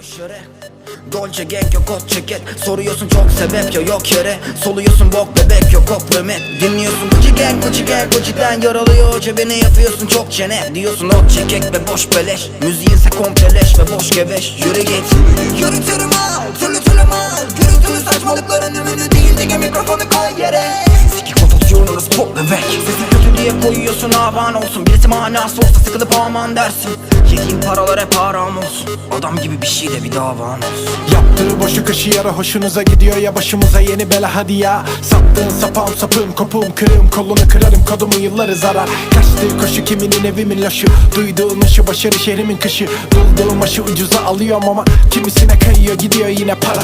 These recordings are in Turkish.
boş yere. Dolce gang yok kot ceket Soruyorsun çok sebep ya yok yere. Soluyorsun bok bebek yok ok römet Dinliyorsun Gucci gang Gucci gang Gucci'den yaralıyor cebine yapıyorsun çok çene. Diyorsun ot çekek ve boş beleş. Müziğinse kompleleş ve boş gebeş Yürü git. Yürütürüm al türlü türlü mal Gürültülü saçmalıkların ümünü değil Dige mikrofonu koy yere. Sikik ototuyoruz pop bebek. Sesin kötü diye koyuyorsun avan olsun. Birisi manası olsa sıkılıp aman dersin Yediğin paralar hep haram olsun. Adam gibi bir şeyle bir davan olsun? Yaptığı boşu kaşı yara hoşunuza gidiyor ya başımıza yeni bela hadi ya. Sattığın sapağım sapığım kopuğum kırığım kolunu kırarım kodumu yılları zarar. Kaçtığı koşu kiminin evimin loşu Duyduğun ışı başarı şehrimin kışı. Bulduğum aşı ucuza alıyorum ama Kimisine kayıyor gidiyor yine para.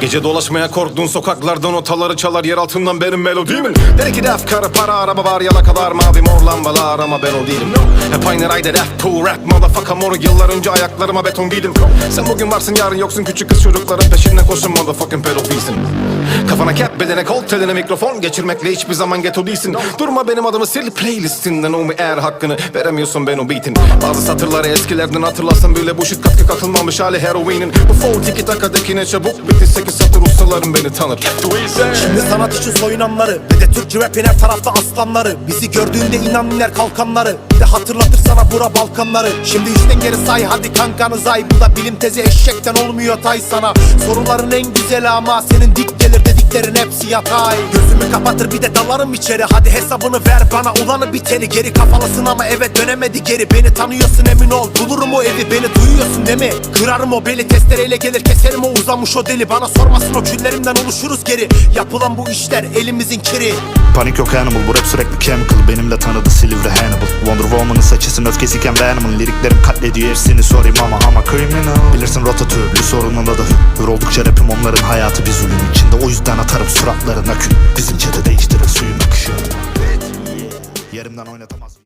Gece dolaşmaya korktuğun sokaklardan notaları çalar yer altından benim melodimin Dedi ki def karı para araba var yalakalar mavi mor lambalar ama ben o değilim Hep aynı rayda def cool rap motherfucker moru yıllar önce ayaklarıma beton giydim. Sen bugün varsın yarın yoksun. Küçük kız çocukların peşinden koşun motherfucking pedofilsin Kafana cap bedene kol teline mikrofon. Geçirmekle hiçbir zaman ghetto değilsin. Durma benim adımı sil playlistinden mu eğer hakkını veremiyorsun ben o beatin. Bazı satırları eskilerden hatırlasın bu shit katkı katılmamış hali heroinin. Bu flow tiki takadakine çabuk bitti sekiz satır ustalarım beni tanır. Şimdi sanat için soyunanları Ve de Türkçe rapin her tarafta aslanları. Bizi gördüğünde inan iner kalkanları. Bir de hatırlatır sana bura Balkanları. Şimdi üçten geri say hadi kankanı say Bu da bilim tezi eşekten olmuyor tay sana. Soruların en güzeli ama Senin dik gelir dediklerin hepsi yatay. Gözümü kapatır bir de dalarım içeri. Hadi hesabını ver bana ulanı biteni. Geri kafalısın ama eve dönemedi geri. Beni tanıyorsun emin ol. Bulurum o evi Beni duyuyorsun değil mi? Kırarım o beli testereyle gelir keserim o uzamış o deli. Bana sormasın o küllerimden oluşuruz geri. Yapılan bu işler elimizin kiri. Panik yok animal bu rap sürekli chemical. Benimle tanıdı Silivri Hannibal. Wonder Woman'ın saçısın öfkesiyken Venom'ın Liriklerim katlediyor hepsini sorayım ama ama criminal. Bilirsin ratatouille sorununda da Hür oldukça rapim onların hayatı bir zulüm içinde. O yüzden atarım suratlarına kül Bizim çete değiştirir suyun akışı Yerimden oynatamaz